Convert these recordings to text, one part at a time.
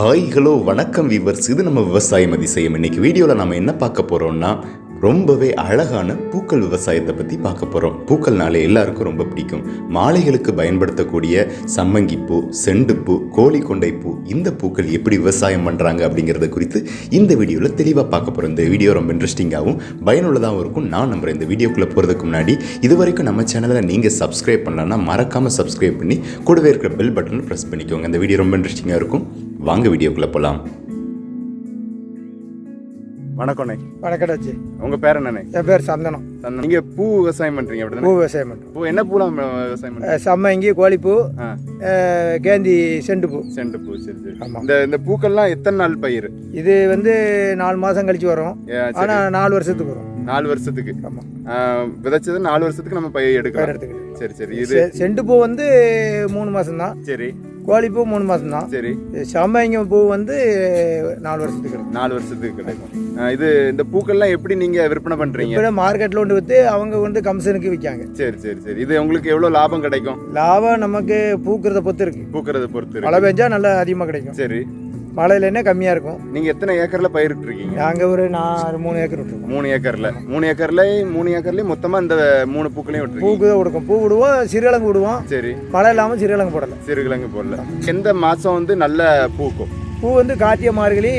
Hi hello வணக்கம் viewers இது நம்ம விவசாயம் அதிசயம் இன்னைக்கு வீடியோவில் நம்ம என்ன பார்க்க போகிறோம்னா ரொம்பவே அழகான பூக்கள் விவசாயத்தை பற்றி பார்க்க போகிறோம் பூக்கள்னாலே எல்லாருக்கும் ரொம்ப பிடிக்கும். மாலைகளுக்கு பயன்படுத்தக்கூடிய சம்மங்கிப்பூ செண்டுப்பூ கோழிக்கொண்டை பூ இந்த பூக்கள் எப்படி விவசாயம் பண்ணுறாங்க அப்படிங்கிறத குறித்து இந்த வீடியோவில் தெளிவாக பார்க்க போகிறோம் இந்த வீடியோ ரொம்ப இன்ட்ரெஸ்டிங்காகவும் பயனுள்ளதாகவும் இருக்கும். நான் நம்புகிறேன் இந்த வீடியோக்குள்ளே போகிறதுக்கு முன்னாடி இது வரைக்கும் நம்ம சேனலில் நீங்கள் சப்ஸ்கிரைப் பண்ணலன்னா மறக்காமல் சப்ஸ்கிரைப் பண்ணி கூடவே இருக்கிற பெல் பட்டனை ப்ரெஸ் பண்ணிக்கோங்க. இந்த வீடியோ ரொம்ப இன்ட்ரெஸ்டிங்காக இருக்கும். வாங்க வீடியோக்குள்ளே போகலாம் வணக்கம்ண்ணே வணக்கடாச்சு உங்க பேர் என்னண்ணே? என் பேர் சந்தனம். சந்தனம். நீங்க பூ விவசாயம் பண்றீங்க பூ அப்படிதானே விவசாயம் பண்ணுறோம் பூ என்ன பூலாம் விவசாயம் பண்றீங்க? சம்மங்கி கோழிப்பூ கேந்தி செண்டு பூ செண்டு பூ சரி சரி. இந்த இந்த பூக்கள்லாம் எத்தனை நாள் பயிர்? இது வந்து நாலு மாதம் கழிச்சு வரும். ஆனால் நாலு வருஷத்துக்கு வரும். நாலு வருஷத்துக்கு. விதைச்சது நாலு வருஷத்துக்கு நம்ம பயிர் எடுக்கலாம். எடுத்துக்கிட்டு சரி சரி. இது செண்டு பூ வந்து மூணு மாதம் தான் சரி கோழிப்பூ மூணு மாதம் தான் சரி. சம்மங்கி பூ வந்து நாலு வருஷத்துக்கு இருக்கும் நாலு வருஷத்துக்கு கிடைக்கும். இது இந்த பூக்கள்லாம் எப்படி நீங்க விற்பனை பண்றீங்க? இப்போ மார்க்கெட்டில் கொண்டு விற்று அவங்க வந்து கமிஷனுக்கு விற்காங்க. சரி சரி சரி. இது உங்களுக்கு எவ்வளவு லாபம் கிடைக்கும்? லாபம் நமக்கு பூக்கிறத பொறுத்து இருக்கு. பூக்கிறத பொறுத்து மழை. பெஞ்சா நல்லா அதிகமாக கிடைக்கும். சரி. மழை இல்லைன்னா கம்மியாக இருக்கும்? நீங்க எத்தனை ஏக்கர்ல பயிரிட்டு இருக்கீங்க நாங்கள் ஒரு நாலு மூணு ஏக்கர் விட்டுருக்கோம். மூணு ஏக்கர்ல. மூணு ஏக்கர்ல மூணு ஏக்கர்லயும் மொத்தமா இந்த மூணு பூக்களையும் விட்டுருக்கீங்க. பூக்கு தான் கொடுக்கும். பூ விடுவோம் சிறுகிழங்கு விடுவோம். சரி. மழை இல்லாமல் சிறுகிழங்கு போடலை. சிறுகிழங்கு போடல. எந்த மாசம் வந்து நல்ல பூக்கும்? பூ வந்து கார்த்திகை மார்கழி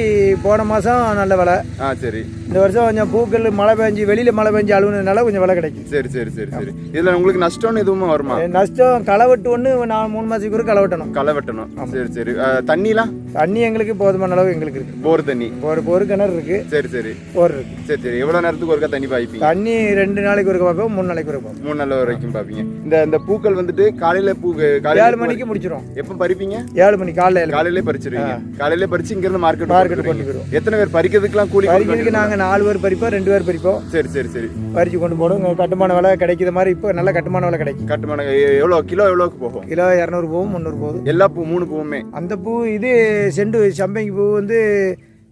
போன மாதம் நல்ல விலை. ஆ சரி. இந்த வருஷம் கொஞ்சம் பூக்கள் மழை பெஞ்சு வெளியில் மழை பெஞ்சு அழுகுனதுனால கொஞ்சம் விலை கிடைக்கும். சரி சரி சரி சரி. இதுல உங்களுக்கு நஷ்டம்னு எதுவுமே வருமா? நஷ்டம் களை வெட்டு ஒன்று நான் மூணு மாதத்துக்கு ஒரு களை வெட்டணும் களை வெட்டணும் சரி. சரி தண்ணிலாம்? தண்ணி எங்களுக்கு போதுமான அளவு எங்களுக்கு இருக்கு. போர் தண்ணி. ஒரு ஒரு கிணறு இருக்கு. சரி சரி. போர் இருக்கு. சரி சரி. எவ்வளவு நேரத்துக்கு ஒருக்கா தண்ணி பாய்ப்பீங்க? தண்ணி ரெண்டு நாளைக்கு ஒரு பார்ப்போம் மூணு நாளைக்கு ஒரு பார்ப்போம் மூணு நாள் வரைக்கும் பாப்பீங்க இந்த இந்த பூக்கள் வந்துட்டு காலையில பூ காலையில ஏழு மணிக்கு முடிச்சிடும் எப்ப பறிப்பீங்க? ஏழு மணி மணி காலையிலே பறிச்சிருவீங்க. காலையிலே பறிச்சு இங்க இருந்து மார்க்கெட் மார்க்கெட் கொண்டு போயிடுவோம். எத்தனை பேர் பறிக்கிறதுக்குலாம் கூலி பறிக்கிறதுக்கு நாங்கள் நாலு பேர் பறிப்போம் ரெண்டு பேர் பறிப்போம். சரி சரி சரி. பறிச்சு கொண்டு இங்க கட்டுமான விலை கிடைக்கிற மாதிரி இப்போ நல்ல கட்டுமான விலை கிடைக்கும். கட்டுமான எ- எவ்வளவு கிலோ எவ்வளவுக்கு போகும்? கிலோ இரநூறு போகும் முந்நூறு போகுது எல்லா பூ மூணு பூவுமே? அந்த பூ இது செண்டு சம்பங்கி பூ வந்து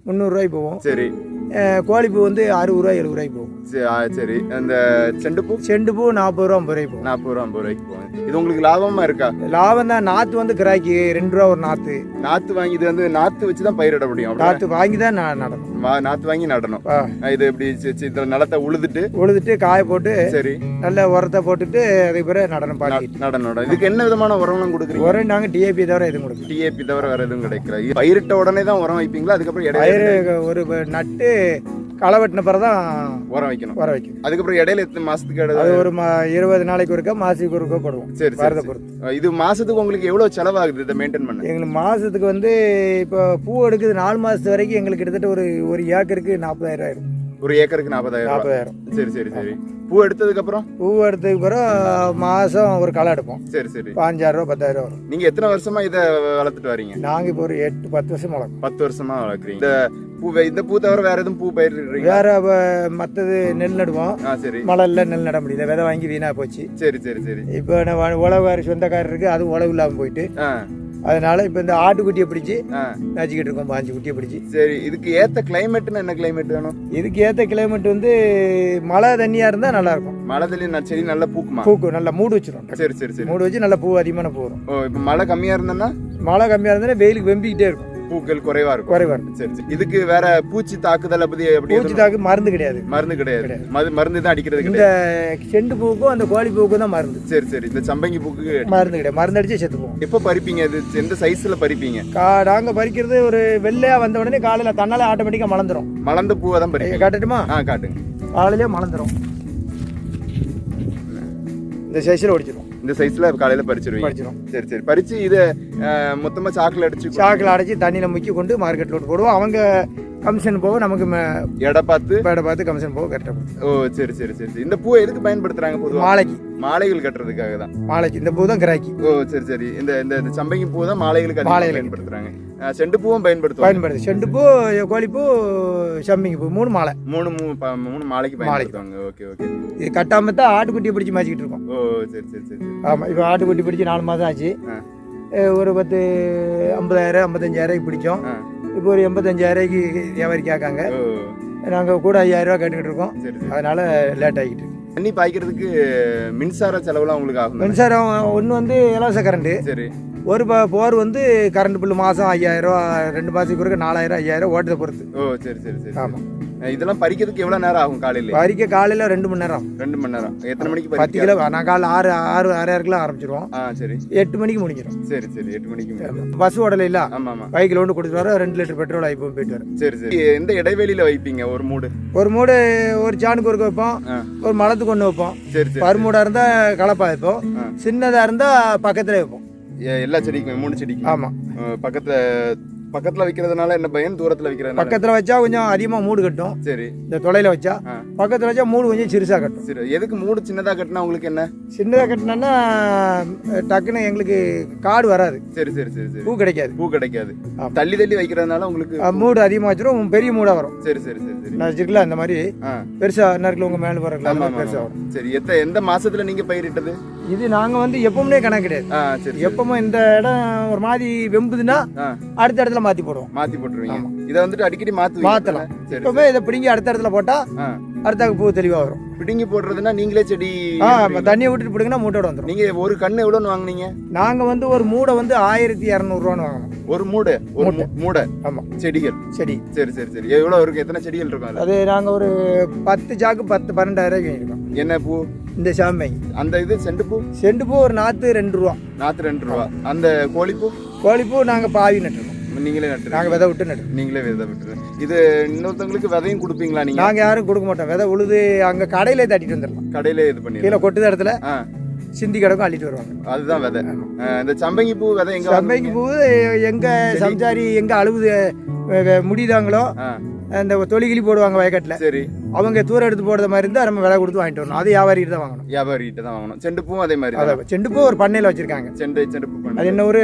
முந்நூறுரூவாய்க்கு போகும். சரி. அஹ் கோழி பூ வந்து அறுபது ரூபாய் எழுபது ரூபாய்க்கு போகும். சரி, அந்த செண்டு பூ? செண்டு பூ நாற்பது ரூபா ஐம்பது ரூபாய்க்கு போகும். நாற்பது ரூபா ஐம்பது ரூபாய்க்கு போகும். இது உங்களுக்கு லாபமா இருக்கா? லாபம் தான். நாற்று வந்து கிராக்கி ரெண்டு ரூபா ஒரு நாற்று நாத்து வாங்கி இது வந்து நாத்து வச்சு தான் பயிரிட முடியும்? நாற்று வாங்கி தான் நான் நடணும். நாத்து வாங்கி நடணும். இது இப்படி இந்த நிலத்தை உழுதுட்டு? உழுதுட்டு காய போட்டு சரி. நல்ல உரத்தை போட்டுட்டு அதுக்கு பிறகு நடனம் நடணும் நடணும். இதுக்கு என்ன விதமான உரம்லாம் கொடுக்குறீங்க? உரம் நாங்கள் டிஏபி தவிர எதுவும் கொடுக்கல. டிஏபி தவிர வேற எதுவும் கிடைக்கல. பயிரிட்ட உடனே தான் உரம் வைப்பீங்களா? அதுக்கப்புறம் பயிர் ஒரு நட்டு களை வெட்டின பிறகு தான் உரம் வைக்கணும். உரம் வைக்கும் அதுக்கப்புறம் இடையில எத்தனை மாசத்துக்கு அது இடையில ஒரு ம- இருபது நாளைக்கு ஒருக்கா மாசத்துக்கு ஒருக்கா போடுவோம். சரி வரதை பொறுத்து. இது மாசத்துக்கு உங்களுக்கு எவ்வளவு செலவாகுது இதை மெயின்டைன் பண்ண? எங்களுக்கு மாதத்துக்கு வந்து இப்போ பூ எடுக்குது நாலு மாதத்து வரைக்கும் எங்களுக்கு கிட்டத்தட்ட ஒரு ஒரு ஏக்கருக்கு நாற்பதாயிரம் ஆயிரும். ஒரு ஏக்கருக்கு நாற்பதாயிரம். நாற்பதாயிரம். சரி சரி சரி. பூ எடுத்ததுக்கு அப்புறம் பூ எடுத்ததுக்கு பிறகு மாதம் ஒரு களை எடுப்போம். சரி சரி. பாஞ்சாயிரம் ரூபா பத்தாயிரம் ரூபா வரும். நீங்க எத்தனை வருஷமா இதை வளர்த்துட்டு வரீங்க? நாங்கள் இப்போ ஒரு எட்டு பத்து வருஷம் வளர்க்கோம் பத்து வருஷமா வளர்க்குறீங்க. இந்த பூ இந்த பூ தவிர வேற எதுவும் பூ பயிரிடுறீங்க வேற மற்றது நெல் நடுவோம். சரி. மழை இல்லை நெல் நட முடியல. விதை வாங்கி வீணாக போச்சு. சரி சரி சரி. இப்போ நம்ம உழவாரி சொந்தக்காரர் இருக்கு அது உழவு இல்லாமல் போயிட்டு அதனால இப்போ இந்த ஆட்டுக்குட்டியை பிடிச்சி ஆ. நச்சுக்கிட்டு இருக்கோம் பாஞ்சு குட்டியை பிடிச்சி. சரி இதுக்கு ஏத்த கிளைமேட்னு என்ன கிளைமேட் வேணும்? இதுக்கு ஏற்ற கிளைமேட் வந்து மழை தண்ணியாக இருந்தால் நல்லா இருக்கும் மழை நான் செடி நல்லா பூக்குமா? பூக்கு நல்லா மூடு வச்சிடும் சரி சரி சரி. மூடு வச்சு நல்லா பூ அதிகமான பூ வரும். இப்போ மழை கம்மியா இருந்ததுன்னா? மழை கம்மியாக இருந்தாலும் வெயிலுக்கு வெம்பிக்கிட்டே இருக்கும். பூக்கள் குறைவா இருக்கும். குறைவா இருக்கும். சரி சரி. இதுக்கு வேற பூச்சி தாக்குதல் அப்படி அப்படி பூச்சி தாக்கு மருந்து கிடையாது. மருந்து கிடையாது. மருந்து தான் அடிக்கிறது இந்த செண்டு பூக்கும் அந்த கோழி பூக்கும் தான் மருந்து. சரி சரி. இந்த சம்பங்கி பூக்கு மருந்து கிடையாது. மருந்து அடிச்சு செத்து போகும் எப்போ பறிப்பீங்க இது? எந்த சைஸ்ல பறிப்பீங்க? கா நாங்கள் பறிக்கிறது ஒரு வெள்ளையா வந்த உடனே காலையில் தன்னால ஆட்டோமேட்டிக்காக மலர்ந்துரும். மலர்ந்த பூவை தான் பறிப்பீங்க? காட்டட்டுமா? ஆ காட்டுங்க காலையிலே மலர்ந்துரும். இந்த சைஸில் ஒடிச்சிடும் இந்த சைஸ்ல காலையில பறிச்சிருவீங்க. பறிச்சிடும் சரி சரி. பறிச்சு இதை மொத்தமா சாக்குல அடிச்சு சாக்கில் அடைச்சி தண்ணியில் முக்கி கொண்டு மார்க்கெட்டில் விட்டு போடுவோம். அவங்க கமிஷன் போக நமக்கு எடை பார்த்து? பேடை பார்த்து கமிஷன் போக கரெக்டாக ஓ சரி சரி சரி. இந்த பூவை எதுக்கு பயன்படுத்துறாங்க பொதுவா? மாலைக்கு. மாலைகள் கட்டுறதுக்காக தான். மாலைக்கு இந்த பூ தான் கிராக்கி. ஓ சரி சரி. இந்த இந்த சம்பங்கி பூ தான் மாலைகளுக்கு மாலைகளுக்கு. பயன்படுத்துறாங்க. செண்டு பூவும் பயன்படுத்துவாங்க. பயன்படுது செண்டு பூ கோழிப்பூ சம்பிங்கி பூ மூணு மாலை. மூணு மூணு மூணு மாலைக்கு பயன்படுத்துவாங்க. Okay okay. இது கட்டாம தான் ஆட்டுக்குட்டியை பிடிச்சி மாச்சிக்கிட்டு இருக்கோம். ஓ சரி சரி சரி ஆமாம் இப்போ ஆட்டுக்குட்டி பிடிச்சி நாலு மாதம் ஆச்சு. ஒரு பத்து ஐம்பதாயிரம் ஐம்பத்தஞ்சாயிரம் பிடிச்சோம். இப்போ ஒரு எண்பத்தஞ்சாயிரூவாய்க்கு வியாபாரி கேட்காங்க. நாங்கள் கூட ஐயாயிரம் ரூபா கேட்டுக்கிட்டு இருக்கோம். அதனால லேட் ஆகிட்டு தண்ணி பாய்க்கிறதுக்கு மின்சார செலவுலாம் உங்களுக்கு ஆகும்? மின்சாரம் ஒன்று வந்து இலவச கரண்ட்டு. சரி. ஒரு ப- போர் வந்து கரண்ட் பில்லு மாதம் ஐயாயிரம் ரெண்டு மாதத்துக்கு நாலாயிரம் ஐயாயிரம் ஓட்டத்தை பொறுத்து. ஓ சரி சரி சரி ஆமாம் இதெல்லாம் பறிக்கிறதுக்கு எவ்வளவு நேரம் ஆகும் காலையில? வரிக்க காலையில் ரெண்டு மணி நேரம் ரெண்டு மணி நேரம். எத்தனை மணிக்கு பத்து பறிக்க கிலோ நான் காலைல ஆறு ஆறு ஆறாயிரக்குலாம் ஆரம்பிச்சிருவோம். ஆ சரி. எட்டு மணிக்கு முடிஞ்சிடும் சரி சரி. எட்டு மணிக்கு. பஸ் ஓடல இல்ல? ஆமா ஆமா பைக்கில் ஒன்று கொடுத்துட்டு வர ரெண்டு லிட்டர் பெட்ரோல் ஆகி போய் போயிட்டு வரேன் சரி சரி. எந்த இடைவெளியில வைப்பீங்க? ஒரு மூடு. ஒரு மூடு ஒரு சாணுக்கு ஒருக்க வைப்போம். ஒரு மலத்துக்கு ஒன்று வைப்போம். சரி சரி பருமூடாக இருந்தால் கலப்பா வைப்போம். ஆ. சின்னதாக இருந்தால் பக்கத்தில் வைப்போம். எல்லா செடிக்கும் மூணு செடிக்கும்? ஆமாம் அஹ் பக்கத்துல பக்கத்துல வைக்கிறதுனால என்ன பயன் தூரத்துல வைக்கிறதுனால? பக்கத்தில் வச்சா கொஞ்சம் அதிகமாக மூடு கட்டும். சரி. இந்த தொலையில் வச்சா. பக்கத்தில் வச்சா மூடு கொஞ்சம் சிறுசாக கட்டும். சரி எதுக்கு மூடு சின்னதா கட்டினா உங்களுக்கு என்ன? சின்னதாக கட்டினோன்னா டக்குன்னு எங்களுக்கு காடு வராது. சரி சரி சரி சரி. பூ கிடைக்காது. பூ கிடைக்காது. தள்ளி தள்ளி வைக்கிறதுனால உங்களுக்கு மூடு அதிகமாக வச்சிரும் பெரிய மூடாக வரும். சரி சரி சரி சரி. நான் வச்சிருக்கல அந்த மாதிரி. ஆ. பெருசாக நறுக்கில் உங்கள் மேலே பெருசாக ஆமா. வரும். சரி எத்த எந்த மாசத்துல நீங்க பயிரிட்டது? இது நாங்கள் வந்து எப்பவுமே கணக்கு கிடையாது. எப்பவும் இந்த இடம் ஒரு மாதிரி வெம்புதுன்னா அடுத்த இடத்துல மாற்றி போடுவோம். மாத்தி போட்டுருவீங்க. ஆமா. இதை வந்துட்டு அடிக்கடி மாத்துவீங்க. மாத்தலாம். எப்பவுமே இதை பிடிங்கி அடுத்த இடத்துல போட்டால் ஆ. அடுத்தாக்கு பூ தெளிவாக வரும். பிடுங்கி போடுறதுன்னா நீங்களே செடி? தண்ணியை விட்டுட்டு பிடிங்கன்னா மூட்டோட வந்துடும் நீங்க ஒரு கண்ணு எவ்வளோன்னு வாங்குனீங்க? நாங்கள் வந்து ஒரு மூடை வந்து ஆயிரத்தி இரநூறுவான்னு வாங்கணும் ஒரு மூடை ஒரு மூடை. ஆமாம் செடிகள். செடி. சரி சரி சரி. எவ்வளவு இருக்கு? எத்தனை செடிகள் இருக்கும் அது நாங்கள் ஒரு பத்து சாக்கு பத்து பன்னெண்டாயிரம் என்ன பூ? இந்த சாம்பை அந்த இது செண்டு பூ செண்டு பூ ஒரு நாற்று ரெண்டு ரூபா. நாத்து ரெண்டு ரூபா. அந்த கோழிப்பூ? கோழிப்பூ நாங்கள் பாவி நட்டுருக்கோம். நீங்களே நட்டு நாங்கள் விதை விட்டு நட்டுருக்கோம். நீங்களே விதை விட்டுரு இது இன்னொருத்தவங்களுக்கு விதையும் கொடுப்பீங்களா நீங்க? நாங்கள் யாரும் கொடுக்க மாட்டோம். விதை உழுது அங்கே கடையிலே தட்டிட்டு வந்துடலாம். கடையிலே இது பண்ணி கீழே கொட்டுத இடத்துல. சிந்தி கிடக்கும் அள்ளிட்டு வருவாங்க. அதுதான் விதை. இந்த சம்பங்கி பூ விதை எங்க சம்பைக்கு பூ எங்க சம்சாரி எங்க முடிதாங்களோ ஆ. அந்த தொழிகிளி போடுவாங்க வயக்காட்டில். சரி. அவங்க தூரம் எடுத்து போடுற மாதிரி இருந்தால் நம்ம விலை கொடுத்து வாங்கிட்டு வரணும். அது வியாபாரிகிட்ட தான் வாங்கணும். வியாபாரிகிட்ட தான் வாங்கணும். செண்டு பூவும் அதே மாதிரி அதை தான்? செண்டு பூ ஒரு பண்ணையில் வச்சிருக்காங்க. செண்டு செண்டு பூ அது என்ன ஒரு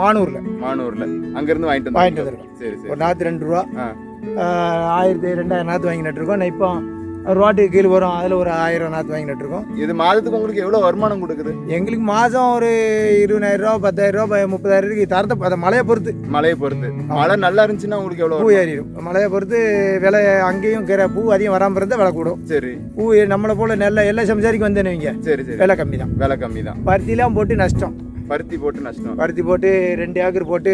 மானூரில். மானூர்ல. அங்க இருந்து வாங்கிட்டு வாங்கிட்டு. வந்திருக்கோம். சரி சரி. ஒரு நாற்று ரெண்டு ரூபா. ஆயிரத்தி ரெண்டாயிரம் நாற்று வாங்கி நட்டுருக்கோம். நான் இப்போ ரோட்டுக்கு கீழே வரும் அதில் ஒரு ஆயிரம் நாற்று வாங்கி நட்டுருக்கோம் இது மாதத்துக்கு உங்களுக்கு எவ்வளவு வருமானம் கொடுக்குது? எங்களுக்கு மாதம் ஒரு இருபதாயிரம் ரூபா பத்தாயிரம் ரூபா முப்பதாயிரத்துக்கு தரத்தை அதை மழையை பொறுத்து. மழையை பொறுத்து. மழை நல்லா இருந்துச்சுன்னா உங்களுக்கு எவ்வளவு பூ? ஏறிடும். மழையை பொறுத்து விலை அங்கேயும் கிற பூ அதிகம் வராமல் இருந்தால் விலை கூடும். சரி. பூ நம்மளை போல நெல்லை எல்லா சம்சாரிக்கு வந்தேன்னு வைங்க. சரி சரி. விலை கம்மி தான் விலை கம்மி தான் பருத்திலாம் போட்டு நஷ்டம். பருத்தி போட்டு நஷ்டம். பருத்தி போட்டு ரெண்டு ஏக்கர் போட்டு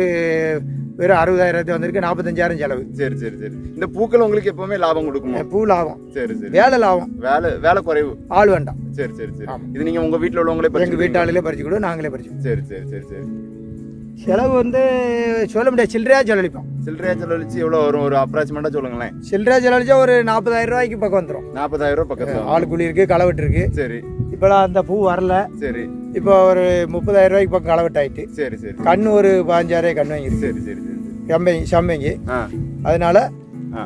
வெறும் அறுபதாயிரத்து வந்திருக்கு நாற்பத்தஞ்சாயிரம் செலவு. சரி சரி சரி. இந்த பூக்கள் உங்களுக்கு எப்பவுமே லாபம் கொடுக்குமா? பூ லாபம். சரி சரி. வேலை லாபம். வேலை வேலை குறைவு. ஆள் வேண்டாம். சரி சரி சரி. இது நீங்க உங்க வீட்ல உள்ளவங்களே பறிச்சுக்குவீங்களா? வீட்டாளிலே பறிச்சு கூட நாங்களே பறிச்சு சரி சரி சரி சரி. செலவு வந்து சொல்ல முடியாது. சில்லறையா செலவழிப்போம். சில்லறையா செலவழிச்சு எவ்வளவு வரும்? ஒரு அப்ராக்சிமேட்டா சொல்லுங்களேன். சில்லறையா செலவழிச்சா ஒரு நாற்பதாயிரம் ரூபாய்க்கு பக்கம் வந்துடும் நாற்பதாயிரம் ரூபாய் பக்கத்துல வரும். ஆள் கூலி இருக்கு களவெட்டு இருக்கு. சரி. இப்போலாம் அந்த பூ வரல. சரி. இப்போ ஒரு முப்பதாயிரம் ரூபாய்க்கு பக்கம் களவெட்டு ஆயிட்டு சரி சரி. கண்ணு ஒரு பதினஞ்சாயிரம் கண்ணு வாங்கிருக்கு. சரி சரி சரி சரி. சம்பங்கி அதனால ஆ.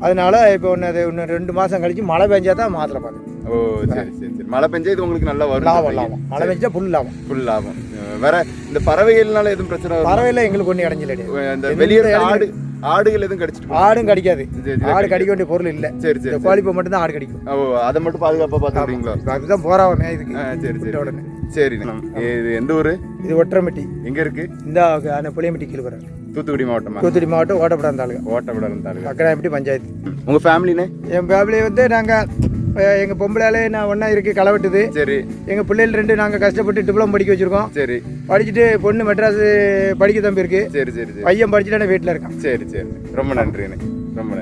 அதனால இப்போ ஒன்று இன்னும் ரெண்டு மாதம் கழிச்சு மழை பெஞ்சா தான் மாத்திரை பார்க்கணும் ஓ சரி சரி சரி. மழை பெஞ்சா இது உங்களுக்கு நல்லா வரும். லாபம் லாபம். மழை பெஞ்சா புல் லாபம். ஃபுல் லாபம். வேற இந்த பறவைகள்னால எதுவும் பிரச்சனை? பறவையில் எங்களுக்கு ஒன்றும் இடைஞ்சல் இந்த வெளியே ஆடு ஆடுகள் எதுவும் கடிச்சிட்டு? ஆடும் கடிக்காது. ஆடு கடிக்க வேண்டிய பொருள் இல்லை. சரி சரி. கோழிப்பை மட்டும் தான் ஆடு கடிக்கும். ஓ அதை மட்டும் பாதுகாப்பா பாத்துக்கிறீங்களோ அதுதான் போறாவமே இதுக்கு. சரி சரி. உடனே. சரி இது எந்த ஊரு? இது ஒற்றமெட்டி. எங்க இருக்கு? இந்த புளியம்பட்டி கீழே வர தூத்துக்குடி மாவட்டமா? தூத்துக்குடி மாவட்டம் ஓட்டப்படாத தாலுகா. ஓட்டவிடலம் தாலுகா. அக்கடாயம்பட்டி பஞ்சாயத்து. உங்க ஃபேமிலினே என் ஃபேமிலி வந்து நாங்கள் எங்கள் பொம்பளையாலே நான் ஒன்றா இருக்கு களை வெட்டுது சரி. எங்கள் பிள்ளைகள் ரெண்டு நாங்கள் கஷ்டப்பட்டு டிப்ளமோ படிக்க வச்சுருக்கோம். சரி. படிச்சுட்டு பொண்ணு மெட்ராஸ் படிக்க தம்பி இருக்கு. சரி சரி சரி. பையன் படிச்சுட்டு வீட்டில் இருக்கான். சரி சரி. ரொம்ப நன்றி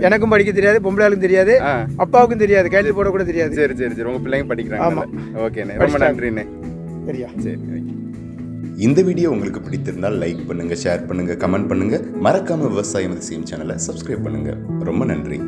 எனக்கும் படிக்க தெரியாது பொம்பளையாளுக்கும் தெரியாது ஆ. அப்பாவுக்கும் தெரியாது கையில் போட கூட தெரியாது. சரி சரி சரி. உங்க பிள்ளைங்க படிக்கிறாங்க. ஆமா. ஓகேண்ணே ரொம்ப. நன்றிண்ணே. சரியா. சரி ஓகே இந்த வீடியோ உங்களுக்கு பிடித்திருந்தால் லைக் பண்ணுங்க ஷேர் பண்ணுங்க கமெண்ட் பண்ணுங்க. மறக்காம விவசாயம் அதிசயம் சேனலை சப்ஸ்கிரைப் பண்ணுங்க. ரொம்ப நன்றி.